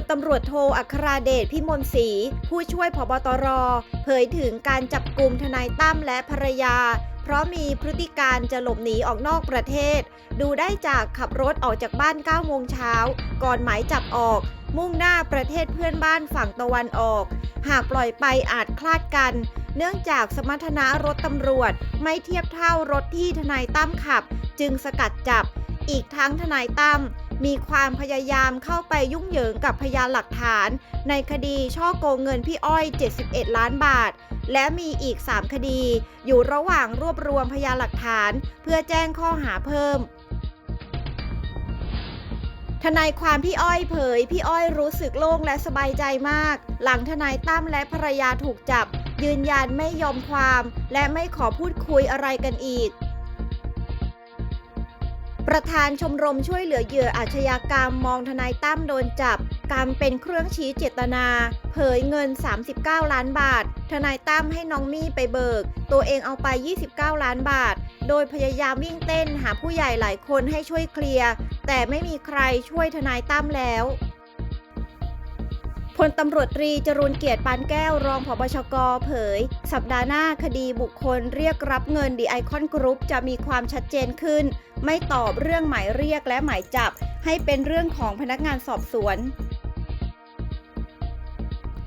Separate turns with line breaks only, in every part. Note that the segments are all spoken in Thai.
ลตำรวจโทอัคราเดชพิมลศรีผู้ช่วยผบตร เผยถึงการจับกลุ่มทนายตั้มและภรรยา เพราะมีพฤติการจะหลบหนีออกนอกประเทศ ดูได้จากขับรถออกจากบ้าน 9 โมงเช้า ก่อนหมายจับออก มุ่งหน้าประเทศเพื่อนบ้านฝั่งตะวันออก หากปล่อยไปอาจคลาดกัน เนื่องจากสมรรถนะรถตำรวจไม่เทียบเท่ารถที่ทนายตั้มขับ จึงสกัดจับ อีกทั้งทนายตั้ม มีความพยายามเข้าไปยุ่งเหยิงกับพยานหลักฐาน ในคดีช่อโกงเงินพี่อ้อย 71 ล้านบาท และมีอีก 3 คดี อยู่ระหว่างรวบรวมพยานหลักฐาน เพื่อแจ้งข้อหาเพิ่มทนายความพี่อ้อยเผย พี่อ้อยรู้สึกโล่งและสบายใจมาก หลังทนายตั้มและภรรยาถูกจับ ยืนยันไม่ยอมความ และไม่ขอพูดคุยอะไรกันอีก ประธานชมรมช่วยเหลือเหยื่ออาชญากรรมมองทนายตั้มโดนจับกรรมเป็นเครื่องชี้เจตนา เผยเงิน 39 ล้านบาท ทนายตั้มให้น้องมี่ไปเบิก ตัวเองเอาไป 29 ล้านบาท โดยพยายามวิ่งเต้นหาผู้ใหญ่หลายคนให้ช่วยเคลียร์ แต่ไม่มีใครช่วยทนายตั้มแล้ว พลตำรวจตรีจรูนเกียรติปานแก้วรองผบชกเผย สัปดาห์หน้าคดีบุคคลเรียกรับเงินดีไอคอนกรุ๊ปจะมีความชัดเจนขึ้น ไม่ตอบเรื่องหมายเรียกและหมายจับ ให้เป็นเรื่องของพนักงานสอบสวน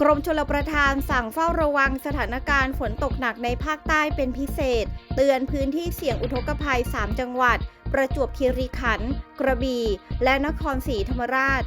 กรมชลประทานสั่งเฝ้าระวังสถานการณ์ฝนตกหนักในภาคใต้เป็นพิเศษ เตือนพื้นที่เสี่ยงอุทกภัย 3 จังหวัด ประจวบคีรีขันธ์กระบี่ และนครศรีธรรมราช